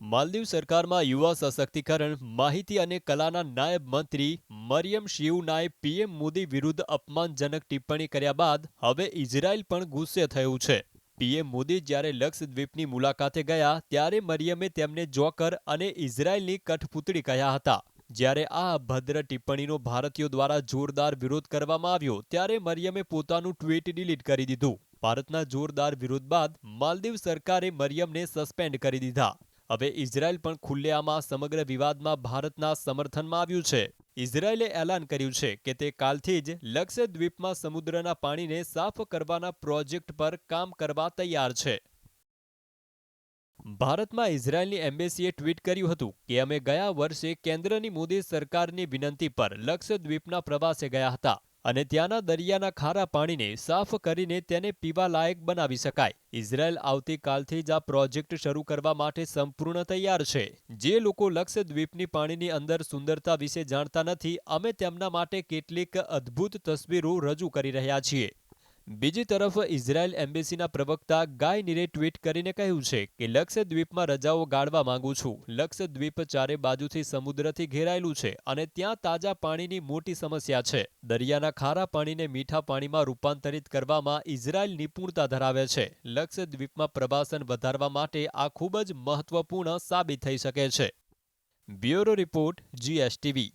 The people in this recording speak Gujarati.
માલદીવ સરકારમાં યુવા સશક્તિકરણ, માહિતી અને કલાના નાયબ મંત્રી મરિયમ શિવનાએ પીએમ મોદી વિરુદ્ધ અપમાનજનક ટિપ્પણી કર્યા બાદ હવે ઇઝરાયલ પણ ગુસ્સે થયું છે. પીએમ મોદી જ્યારે લક્ષદ્વીપની મુલાકાતે ગયા ત્યારે મરિયમે તેમને જોકર અને ઇઝરાયલની કઠપૂતળી કહ્યા હતા. જ્યારે આ અભદ્ર ટિપ્પણીનો ભારતીયો દ્વારા જોરદાર વિરોધ કરવામાં આવ્યો ત્યારે મરિયમે પોતાનું ટ્વીટ ડિલીટ કરી દીધું. ભારતના જોરદાર વિરોધ બાદ માલદીવ સરકારે મરિયમને સસ્પેન્ડ કરી દીધા. હવે ઇઝરાયલ પણ ખુલ્લેઆમાં સમગ્ર વિવાદમાં ભારતના સમર્થનમાં આવ્યું છે. ઇઝરાયલે એલાન કર્યું છે કે તે કાલથી જ લક્ષદ્વીપમાં સમુદ્રના પાણીને સાફ કરવાના પ્રોજેક્ટ પર કામ કરવા તૈયાર છે. ભારતમાં ઇઝરાયલની એમ્બેસીએ ટ્વીટ કર્યું હતું કે અમે ગયા વર્ષે કેન્દ્રની મોદી સરકારની વિનંતી પર લક્ષદ્વીપના પ્રવાસે ગયા હતા. અને ત્યાંના દરિયાના ખારા પાણીને સાફ કરીને તેને પીવા લાયક બનાવી શકાય. ઇઝરાયલ આવતીકાલથી જ આ પ્રોજેક્ટ શરૂ કરવા માટે સંપૂર્ણ તૈયાર છે. જે લોકો લક્ષદ્વીપની પાણીની અંદર સુંદરતા વિશે જાણતા નથી, અમે તેમના માટે કેટલીક અદ્ભુત તસવીરો રજૂ કરી રહ્યા છીએ. બીજી તરફ, ઇઝરાયલ એમ્બેસીના પ્રવક્તા ગાય નીરે ટ્વીટ કરીને કહ્યું છે કે લક્ષદ્વીપમાં રજાઓ ગાળવા માંગુ છું. લક્ષદ્વીપ ચારે બાજુથી સમુદ્રથી ઘેરાયેલું છે અને ત્યાં તાજા પાણીની મોટી સમસ્યા છે. દરિયાના ખારા પાણીને મીઠા પાણીમાં રૂપાંતરિત કરવામાં ઇઝરાયલ નિપુણતા ધરાવે છે. લક્ષદ્વીપમાં પ્રવાસન વધારવા માટે આ ખૂબ જ મહત્વપૂર્ણ સાબિત થઈ શકે છે. Bureau report, GSTV.